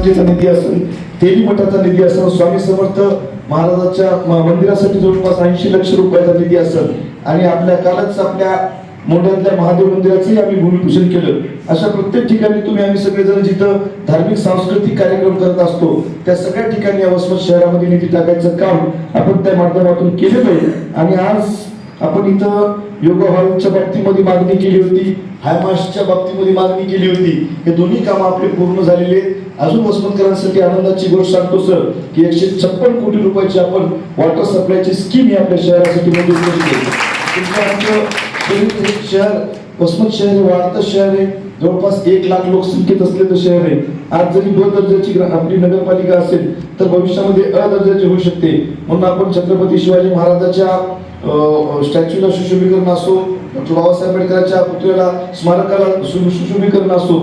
संस्थेचा निधी असेल तेली मठाचा निधी असेल स्वामी समर्थ महाराजाच्या मंदिरासाठी जवळपास ऐंशी लक्ष रुपयाचा निधी असेल. आणि आपल्या कालच आपल्या मोठ्यातल्या महादेव मंदिराचंही आम्ही भूमिपूजन केलं. अशा प्रत्येक ठिकाणी तुम्ही आम्ही सगळेजण जिथं धार्मिक सांस्कृतिक कार्यक्रम करत असतो त्या सगळ्या ठिकाणी या वसमत शहरामध्ये निधी टाकायचं काम आपण त्या माध्यमातून केलेलं आहे. आणि आज आपण इथं योगा हॉलच्या बाबतीमध्ये मागणी केली होती हायमासच्या बाबतीमध्ये मागणी केली होती. हे दोन्ही कामं आपले पूर्ण झालेले आहेत. अजून वसमतकरांसाठी आनंदाची गोष्ट सांगतो सर की एकशे छप्पन कोटी रुपयाची आपण वॉटर सप्लायची स्कीम ही आपल्या शहरासाठी मंजूर केली आमचं शहर- शहर वसमत शहर हे वाढतं शहर आहे. जवळपास एक लाख लोकसंख्येत असलेलं शहर आहे. आज जरी ब दर्जाची आपली नगरपालिका असेल तर भविष्यामध्ये अ दर्जाची होऊ शकते. म्हणून आपण छत्रपती शिवाजी महाराजाच्या स्टॅच्यूला सुशोभीकरण असो डॉक्टर बाबासाहेब आंबेडकरांच्या पुतळ्याला स्मारकाला सु- सुशोभीकरण असो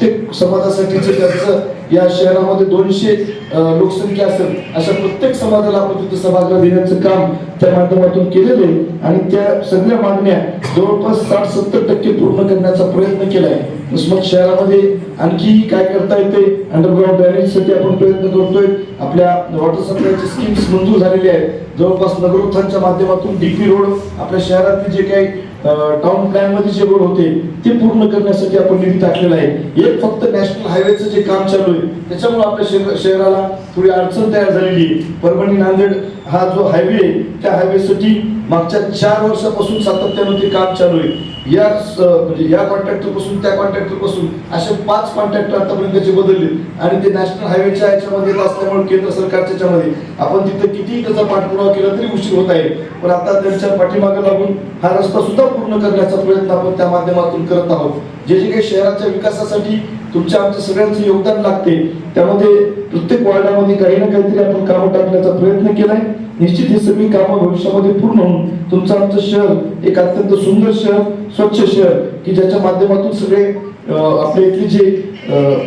प्रत्येक समाजासाठीचे खर्च या शहरामध्ये दोनशे लोकसंख्या असेल अशा प्रत्येक समाजाला आपण तिथं सभागृह देण्याचं काम त्या माध्यमातून केलेलं आहे. आणि त्या सगळ्या मागण्या जवळपास साठ सत्तर टक्के पूर्ण करण्याचा प्रयत्न केलाय. मग शहरामध्ये आणखी काय करता येते अंडरग्राऊंड ड्रेनेजसाठी आपण प्रयत्न करतोय. आपल्या वॉटर सप्लायचे स्कीम्स मंजूर झालेले आहेत. जवळपास नगरोत्थानच्या माध्यमातून डीपी रोड आपल्या शहरातले जे काही टाउन प्लॅनमध्ये जे रोड होते ते पूर्ण करण्यासाठी आपण निधी टाकलेला आहे. एक फक्त नॅशनल हायवेचं जे काम चालू आहे त्याच्यामुळे आपल्या शहराला थोडी अडचण तयार झालेली आहे. परभणी नांदेड हा जो हायवे आहे त्या हायवेसाठी मागच्या चार वर्षापासून सातत्यानं ते काम चालू आहे. या म्हणजे या कॉन्ट्रॅक्टरपासून त्या कॉन्ट्रॅक्टरपासून असे पाच कॉन्ट्रॅक्टर आतापर्यंतचे बदलले आणि ते नॅशनल हायवेच्या याच्यामध्ये असल्यामुळे केंद्र सरकारच्या याच्यामध्ये. आपण तिथं कितीही त्याचा पाठपुरावा केला तरी उशीर होत आहे. पण आता त्यांच्या पाठीमागे लागून हा रस्ता सुद्धा पूर्ण करण्याचा प्रयत्न आपण त्या माध्यमातून करत आहोत. जे जे काही शहराच्या विकासासाठी तुमच्या आमच्या सगळ्यांचं योगदान लागते त्यामध्ये प्रत्येक वॉर्डामध्ये काही ना काहीतरी आपण कामं टाकण्याचा प्रयत्न केलाय. निश्चित ही सगळी कामं भविष्यामध्ये पूर्ण होऊन तुमचं आमचं शहर एक अत्यंत सुंदर शहर स्वच्छ शहर की ज्याच्या माध्यमातून सगळे आपले इथले जे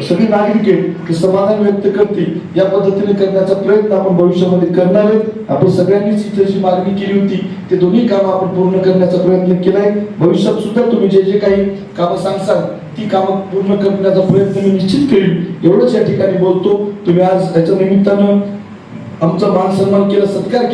सगळे नागरिक आहेत ते समाधान व्यक्त करतील. या पद्धतीने करण्याचा प्रयत्न आपण भविष्यामध्ये करणार आहेत. आपण सगळ्यांनीच इथे जी मागणी केली होती ते दोन्ही कामं आपण पूर्ण करण्याचा प्रयत्न केलाय. भविष्यात सुद्धा तुम्ही जे जे काही कामं सांगसाल ती कामं पूर्ण करण्याचा प्रयत्न मी निश्चित करील एवढंच या ठिकाणी बोलतो. तुम्ही आज याच्या निमित्तानं आमचा मान सन्मान केला सत्कार केला.